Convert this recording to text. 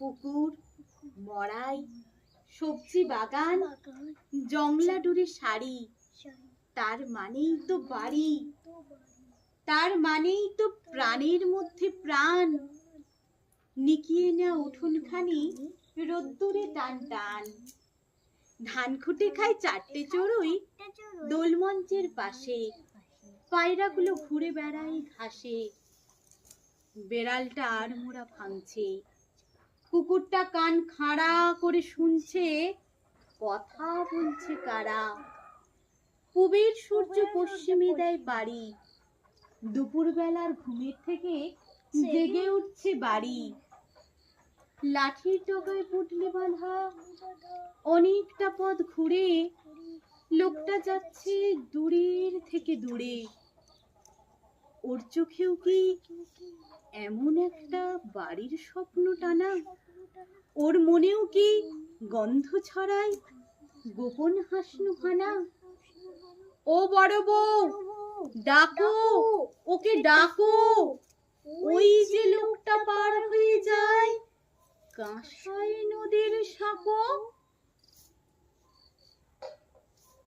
পুকুর, মড়াই, সবজি বাগান জংলা ডুরে শাড়ি। তার মানেই তো বাড়ি। তার মানেই তো প্রাণের মধ্যে প্রাণ। নিকিয়ে না উঠোনখানি রোদ্দুরে টান টান। ধান খুঁটে খায় চারটে চড়ুই দোলমঞ্চের পাশে। পায়রাগুলো ঘুরে বেড়ায় ঘাসে। বেড়ালটা আর মোড়া ভাঙছে। কুকুরটা কান খাড়া করে শুনছে কথা বলছে কারা? পুবের সূর্য পশ্চিমে দেয় বাড়ি। দুপুরবেলার ঘুমের থেকে জেগে উঠছে বাড়ি। লাঠির ডগায় পুটলে বাঁধা। অনেকটা পথ ঘুরে লোকটা যাচ্ছে দূরের থেকে দূরে। ওর চোখেও কি এমন একটা বাড়ির স্বপ্ন টানা? ওর মনেও কি গন্ধ ছড়ায় গোপন হাসনু হানা ও বড় বউ, ডাকো, ওকে ডাকো। ওই যে লোকটা পার হয়ে যায় কাঁসাই নদীর সাঁকো।